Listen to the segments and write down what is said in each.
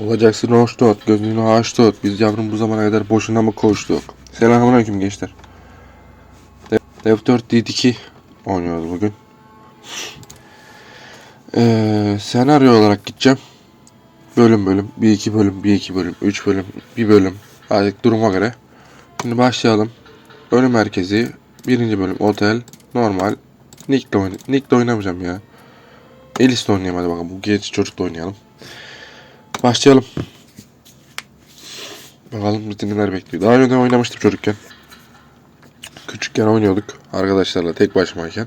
Olacaksın hoş tut, gözünü aç tut. Biz yavrum bu zamana kadar boşuna mı koştuk? Selamünaleyküm gençler. Dev 4 D2 oynuyoruz bugün. Ee, senaryo olarak gideceğim. Bölüm bölüm, bir iki bölüm, bir iki bölüm, üç bölüm, bir bölüm. Artık duruma göre. Şimdi başlayalım. Bölüm merkezi, birinci bölüm otel, normal. Nick'le oyn Nick'le oynamayacağım ya. Elis'le oynayalım hadi bakalım. Bu genç çocukla oynayalım. Başlayalım. Bakalım bizi neler bekliyor. Daha önce oynamıştım çocukken. Küçükken oynuyorduk arkadaşlarla tek başımayken.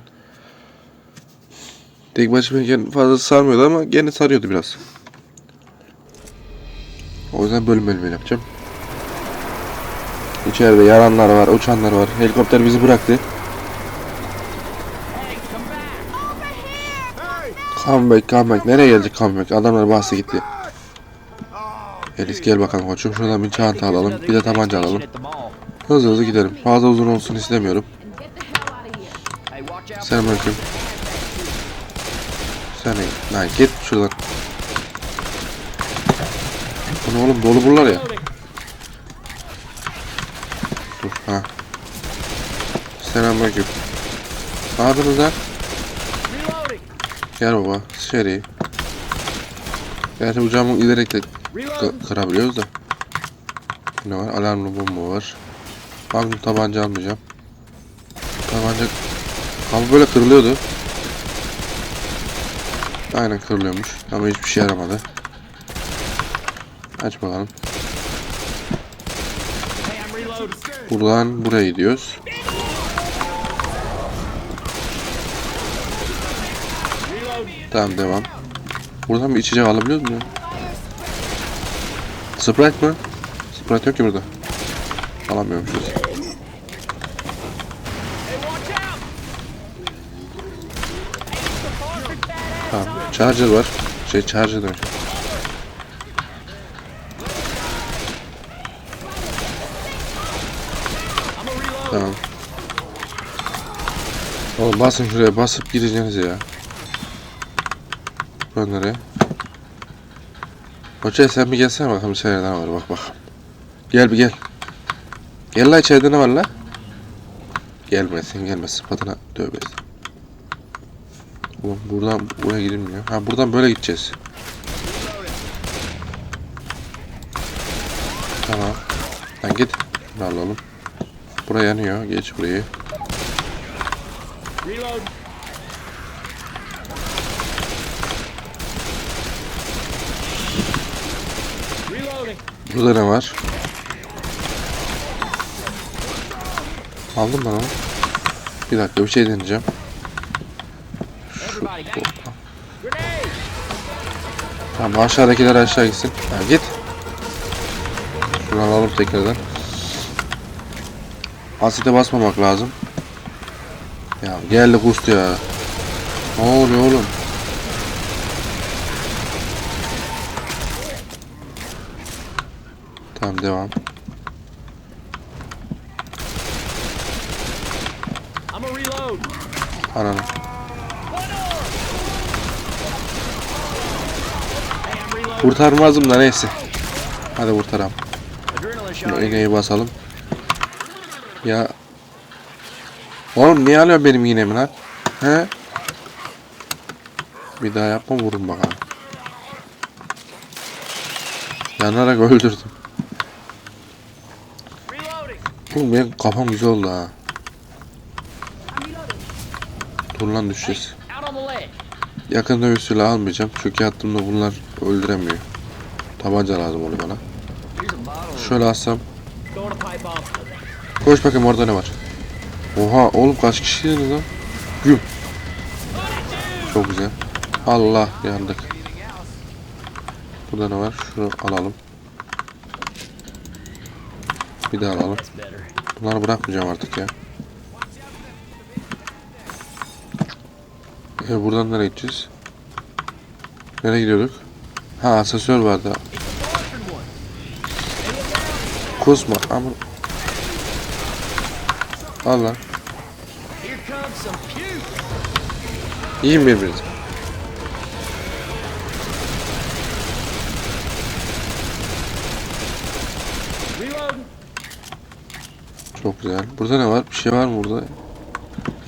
Tek başımayken fazla sarmıyordu ama gene sarıyordu biraz. O yüzden bölüm bölüm yapacağım. İçeride yaranlar var, uçanlar var. Helikopter bizi bıraktı. Comeback, comeback. Nereye geldik comeback? Adamlar bahse gitti. Elis gel bakalım koçum. Şuradan bir çanta alalım. Bir de tabanca alalım. Hızlı hızlı gidelim. Fazla uzun olsun istemiyorum. Sen bakayım. Sen iyi. Lan git şuradan. Bu ne oğlum dolu buralar ya. Dur ha. Selamünaleyküm. Ne yapıyorsunuz? Gel baba. Seri. Gerçi bu camı giderek de kı- kırabiliyoruz da. Ne var? Alarmlı bomba var. Magnum tabanca almayacağım. Tabanca... Ama böyle kırılıyordu. Aynen kırılıyormuş. Ama hiçbir şey yaramadı. Aç bakalım. Buradan buraya gidiyoruz. Tamam devam. Buradan bir içecek alabiliyor muyuz? Sprite mi? Sprite yok ki burada. Alamıyormuşuz. Tamam. Charger var. Şey charger demiş. Tamam. Oğlum basın şuraya basıp gideceğiniz ya. Ben nereye? Hoca sen bir gelsene bakalım içeride ne var bak bak. Gel bir gel. Gel la içeride ne var la? Gelmesin gelmez sıfatına tövbe et. Oğlum buradan buraya gidilmiyor. Ha buradan böyle gideceğiz. Tamam. Lan git. Şunu alalım. Buraya yanıyor. Geç burayı. Burada ne var? Aldım ben onu. Bir dakika bir şey deneyeceğim. Şu, tamam aşağıdakiler aşağı gitsin. Ha, git. Şunu alalım tekrardan. Asite basmamak lazım. Ya geldi kustu ya. Ne oluyor oğlum? Tamam devam. I'm a reload. Ananı. Kurtarmazdım da neyse. Hadi kurtaram. Şunu iğneyi basalım. Ya. Oğlum niye alıyor benim iğnemi lan? He? Bir daha yapma vurun bakalım. Yanarak öldürdüm. Oğlum benim kafam güzel oldu ha. Dur lan düşeceğiz. Yakın dövüş silahı almayacağım. Çünkü attığımda bunlar öldüremiyor. Tabanca lazım oluyor bana. Şöyle alsam. Koş bakayım orada ne var. Oha oğlum kaç kişiydiniz lan? Güm. Çok güzel. Allah yandık. Burada ne var? Şunu alalım. Bir daha alalım. Bunları bırakmayacağım artık ya. E buradan nereye gideceğiz? Nereye gidiyorduk? Ha asansör vardı. Kusma ama. Al lan. Here comes Çok güzel. Burada ne var? Bir şey var mı burada?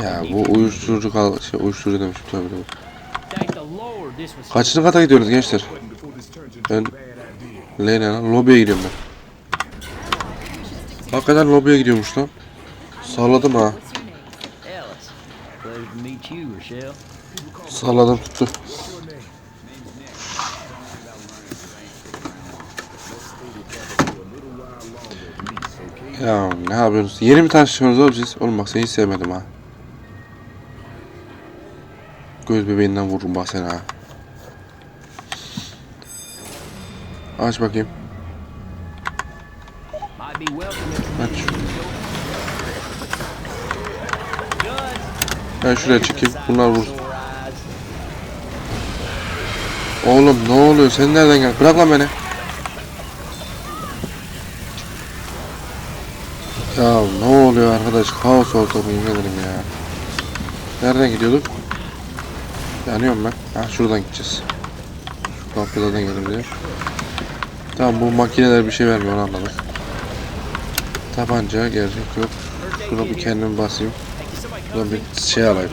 Ya bu uyuşturucu kal şey uyuşturucu demişim tabii was Kaçıncı kata gidiyorsunuz gençler? Ben Leyla lan lobiye gidiyorum ben. Hakikaten lobiye gidiyormuş lan. Salladım ha. Salladım tuttu. Ya ne yapıyorsunuz? Yeni mi tanıştınız oğlum siz? Oğlum bak seni hiç sevmedim ha. Göz bebeğinden vururum bak seni ha. Aç bakayım. Aç. Ben şuraya çıkayım. Bunlar vursun. Oğlum ne oluyor? Sen nereden geldin? Bırak lan beni. Ya ne oluyor arkadaş? Kaos ortamı yemin ederim ya. Nereden gidiyorduk? Yanıyorum ben. Ha şuradan gideceğiz. Şu kapılardan gelin diye. Tamam bu makineler bir şey vermiyor onu anladık. Tabanca gerçek yok. Şuna bir kendimi basayım. Şuradan bir şey alayım.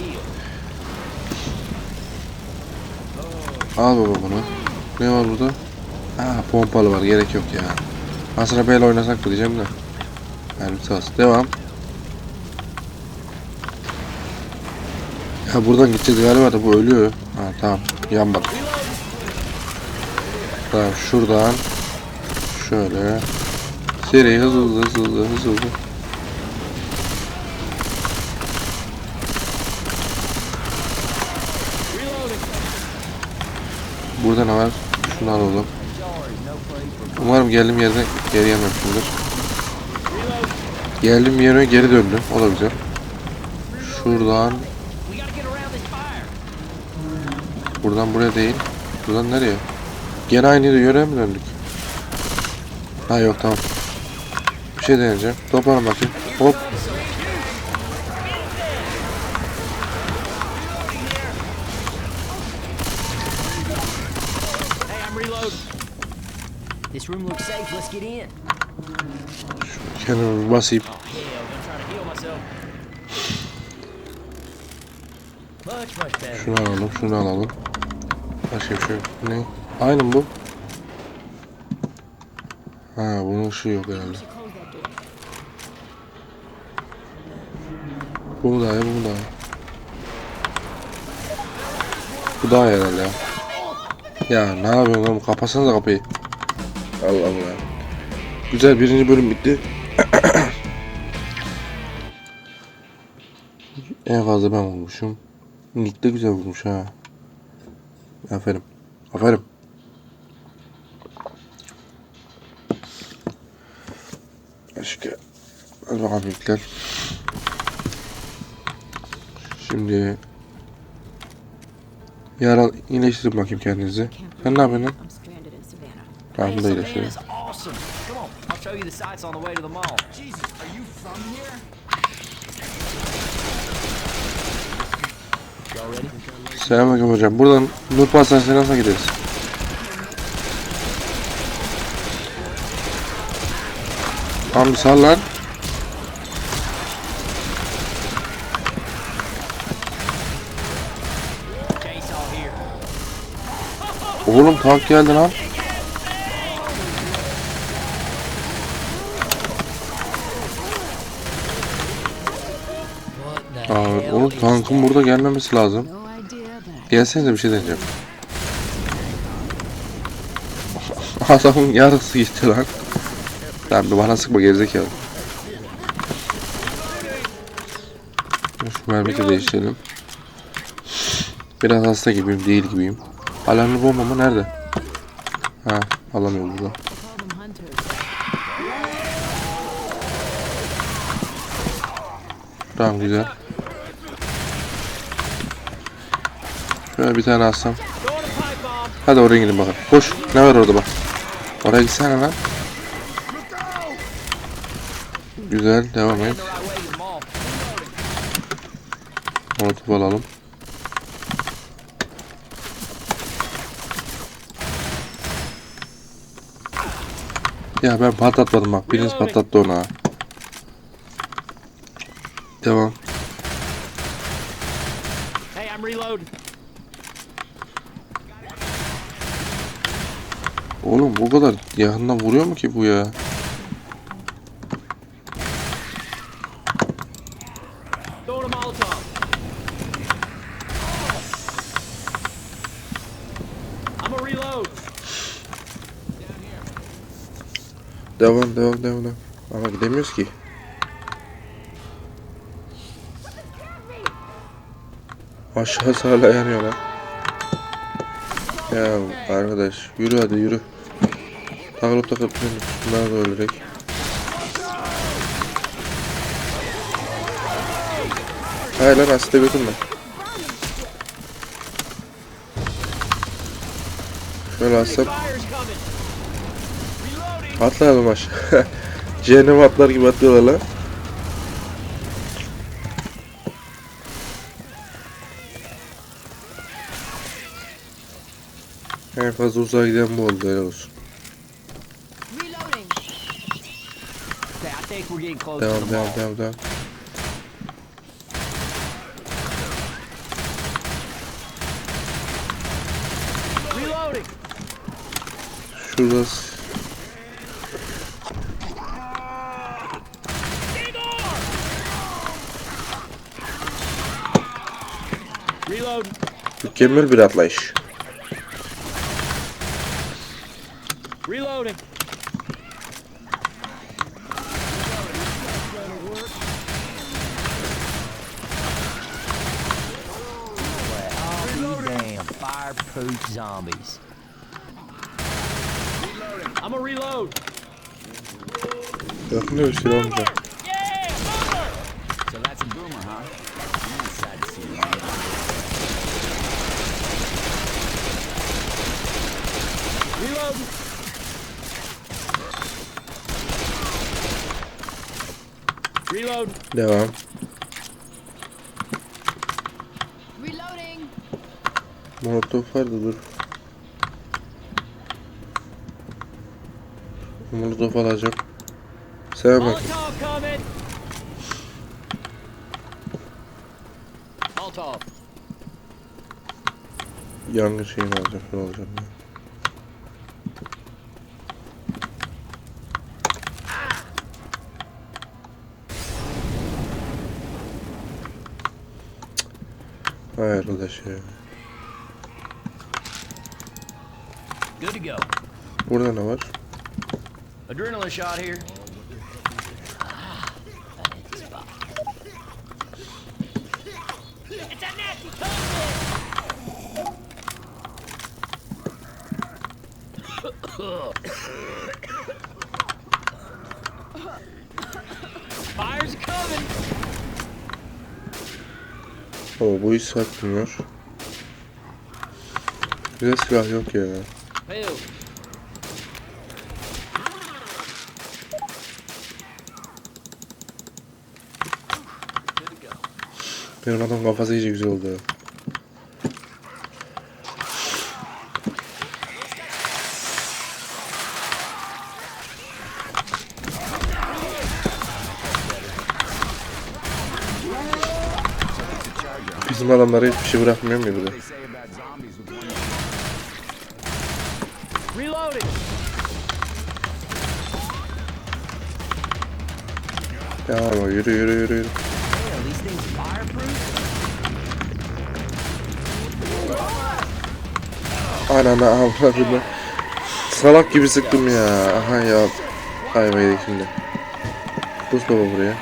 Al baba bunu. Ne var burada? Ha pompalı var gerek yok ya. Aslında oynasak diyeceğim de. Yani sağ. Devam. Ya buradan gideceğiz galiba da bu ölüyor. Ha tamam. Yanmadı. Tamam şuradan. Şöyle. Seri hızlı hızlı hızlı hızlı hızlı hızlı. Burada ne var? Şunu alalım. Umarım geldiğim yerden geri yememişimdir. Geldiğim yere geri döndüm. O da güzel. Şuradan, buradan buraya değil. Buradan nereye? Gene aynı yere mi döndük? Ha yok tamam. Bir şey deneyeceğim. Toplanın bakayım. Hop. Hey, I'm reloading. This room looks safe. Let's get in. Kendimi bir basayım. Better. Şunu alalım, şunu alalım. Başka bir şey yok. Ne? Aynı mı bu? Ha bunun ışığı yok herhalde. Bu mu daha iyi, bu mu daha iyi? Bu daha iyi herhalde ya. Ya ne yapıyorsun oğlum? Kapatsanıza kapıyı. Allah Allah. Güzel birinci bölüm bitti. en fazla ben vurmuşum. Nick de güzel vurmuş ha. Aferin. Aferin. Başka. Hadi bakalım Nickler. Şimdi Yara iyileştirin bakayım kendinizi. Sen ne yapıyorsun. Tamam bu da iyileştirin. You the Selamünaleyküm hocam. Buradan Nur Pastanesi'ne nasıl gideriz? Tamam sal. Oğlum tank geldi lan. Aa, oğlum tankın burada gelmemesi lazım. Gelsenize bir şey deneyeceğim. Adamın yarısı gitti lan. Lan bir bana sıkma gerizekalı. Şu mermisi de değiştirelim. Biraz hasta gibiyim, değil gibiyim. Alarmlı bomba mı nerede? Ha, alamıyorum burada. Tamam güzel. Şöyle bir tane alsam. Hadi oraya gidin bakalım. Koş. Ne var orada bak. Oraya gitsene lan. Güzel. Devam et. Molotof alalım. Ya ben patlatmadım bak. Biriniz patlattı onu ha. Devam. Hey, I'm reloading. Oğlum bu kadar yakından vuruyor mu ki bu ya? Devam devam devam devam. Ama gidemiyoruz ki. Aşağısı hala yanıyor lan. Ya arkadaş yürü hadi yürü. Takılıp takılıp bunlar da ölecek. Hayır lan asiste götürme. Şöyle. Reloading. atlayalım aşağı. Cehennem atlar gibi atlıyorlar lan. En fazla uzağa giden bu oldu helal olsun. Reloading. Okay, I think we're getting close to Devam the devam mall. devam devam. Reloading. Şurada s- Reloading. mükemmel bir atlayış. Reloading. Fireproof zombies. I'm a reload. Yakında bir şey olmayacak. Yeah, boomer. So that's a boomer, huh? I'm excited to see you. Reload. Reload. Devam. Molotof vardı dur. Molotof alacağım. Sen bak. Yangın şeyini alacağım. Şunu alacağım. ya. Hay arkadaş ya. Good to go. Burada ne var? Adrenaline shot here. Fire's coming. Oo bu hiç satmıyor. Güzel silah yok ya. Go. Benim adam kafası iyice güzel oldu. Bizim adamlara hiçbir şey bırakmıyor mu bir de? Reloading. Ya yürü yürü yürü yürü. Anana avradını. Salak gibi sıktım ya. Aha ya. Yedik şimdi. Buz baba buraya.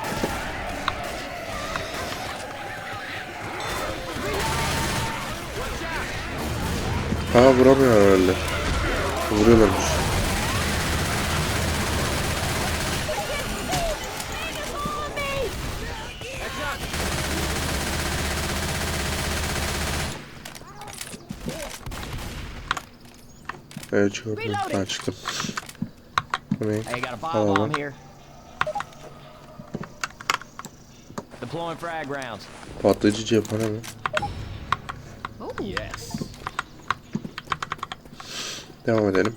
Ha vuramıyor herhalde. Vuruyorlarmış. Evet çıkıyorum. Ha çıktım. Bu ne? Hey, got a firebomb well. here. Deploying frag rounds. Patlayıcı cephane mi? Oh. Yes. Devam edelim.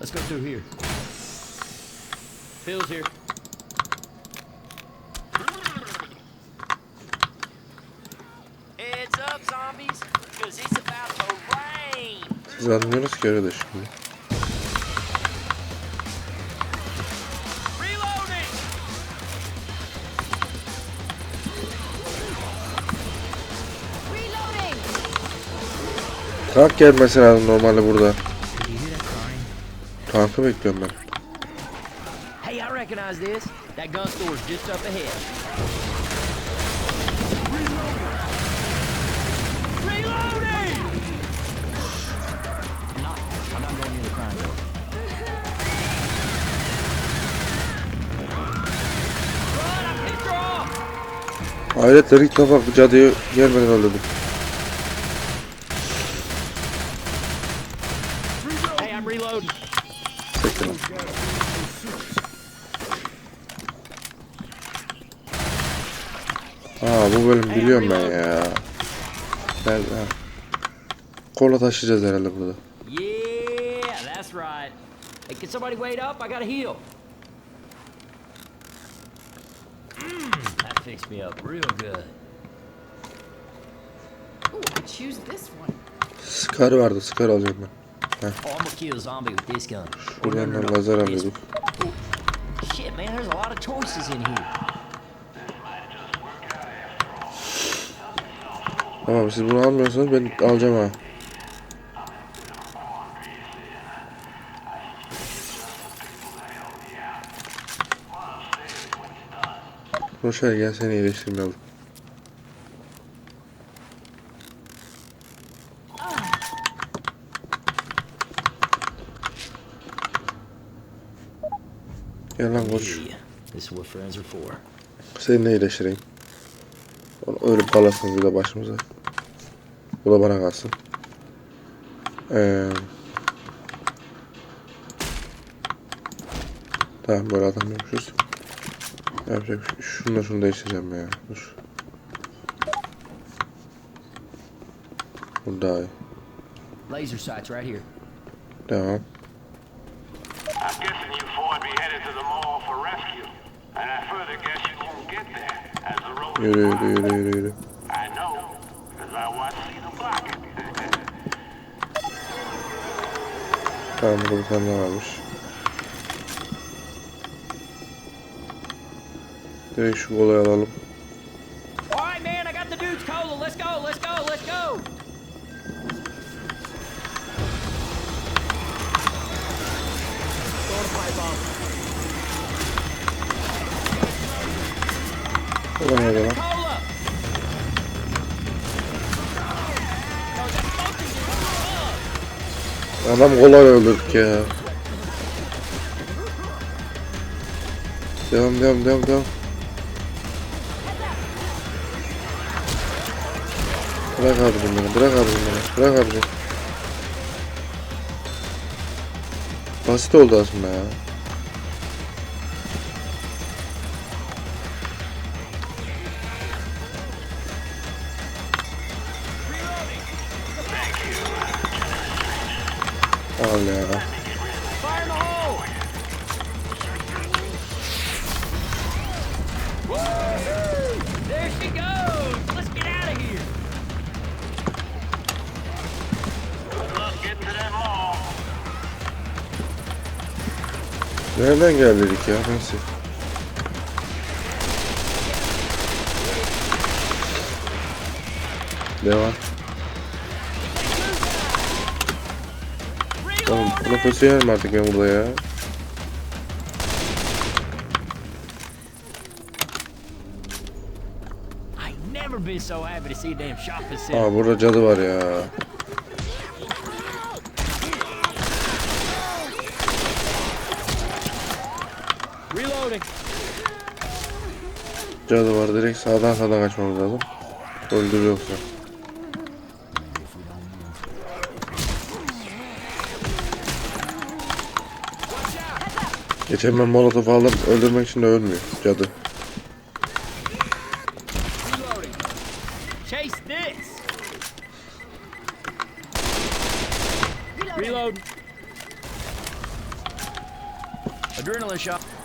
Let's go through here. Pills here. Heads up, zombies, because it's about to rain. Anlıyorsunuz ki öyle de şimdi. Tank gelmesi lazım normalde burada. Tankı bekliyorum ben. Hey, I recognize this. That gun store's just up ahead. Reloading! I'm not. I'm not going near the crime door. Run! I pissed her off! Hayretler ilk defa bu cadıyı gelmeden öldürdüm. Hey, I'm reloading. Sektim. Aa bu bölüm biliyorum ben ya. Ben, ha. Kola taşıyacağız herhalde burada. Yeah, that's right. Hey, can somebody wait up? I gotta heal. Mmm, that fixed me up real good. Ooh, I choose this one. Scar vardı, Scar alacağım ben. Oh, I'm gonna kill a zombie with this gun. Şuradan da lazer alıyorduk. Shit, man, there's a lot of choices in here. Tamam siz bunu almıyorsanız ben alacağım ha. Roşer gel seni iyileştirmeyelim. Gel lan koç. Yeah, this is what friends are for. Seni de iyileştireyim. Ölüp kalasınız bir de başımıza. Bu da bana kalsın. Ee, tamam böyle atamıyormuşuz. Yapacak bir şey. Şunu da şunu değiştireceğim ya. Dur. Bu daha iyi. Laser sights right here. Devam. I'm guessing you four be headed to the mall for rescue. And I further guess you won't get there, as the road Yürü yürü yürü yürü yürü. I know, because I watched Caesar block it. Tamam burada bir tane varmış. Direkt şu kolayı alalım. All right, man, I got the dude's cola. Let's go, let's go, let's go. Throw the pipe on. Ulan hadi lan. Adam kolay öldürdük ya. Devam devam devam devam. Bırak abicim beni, bırak abicim beni, bırak abicim. Basit oldu aslında ya. Nereden geldik ya? Nasıl? Devam. Oğlum profesyonel mi artık ben burada ya? Aa burada cadı var ya. Reloading. Cadı var direkt sağdan sağdan kaçmamız lazım. Öldürür yoksa. Geçen ben molotof aldım öldürmek için de ölmüyor cadı. Reload. Adrenaline shot.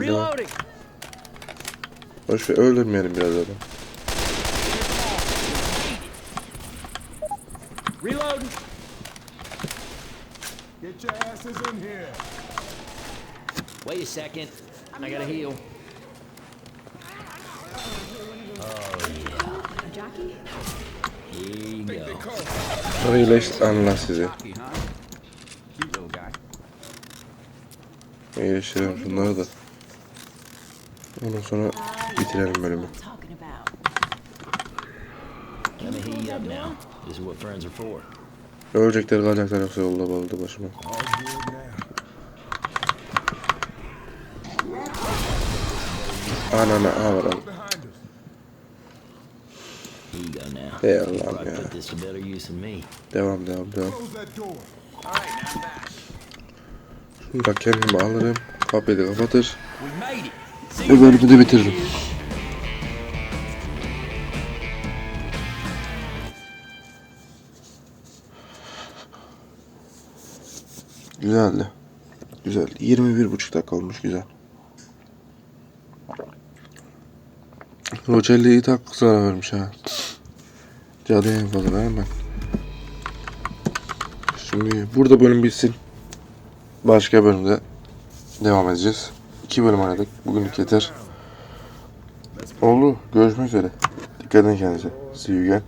Devam. Reloading. Boş ver öldürmeyelim biraz adam. Reloading. Get your asses in here. Wait a second. I gotta heal. Jockey? Here you go. Iyileş anla sizi. İyileştirelim şunları da. Ondan sonra bitirelim bölümü. Ölecekler kalacaklar yoksa yolda baldı başıma. Anana go now. Ey Allah'ım ya. Devam devam devam. Kendime alırım. Kapıyı da kapatır. Bu bölümü de bitiririm. Güzeldi. Güzel. 21,5 dakika olmuş güzel. Rocelli iyi tak zarar vermiş ha. Cadıya en fazla vermem. Şimdi burada bölüm bitsin. Başka bölümde devam edeceğiz. İki bölüm oynadık. Bugünlük yeter. Oldu. Görüşmek üzere. Dikkat edin kendinize. See you again.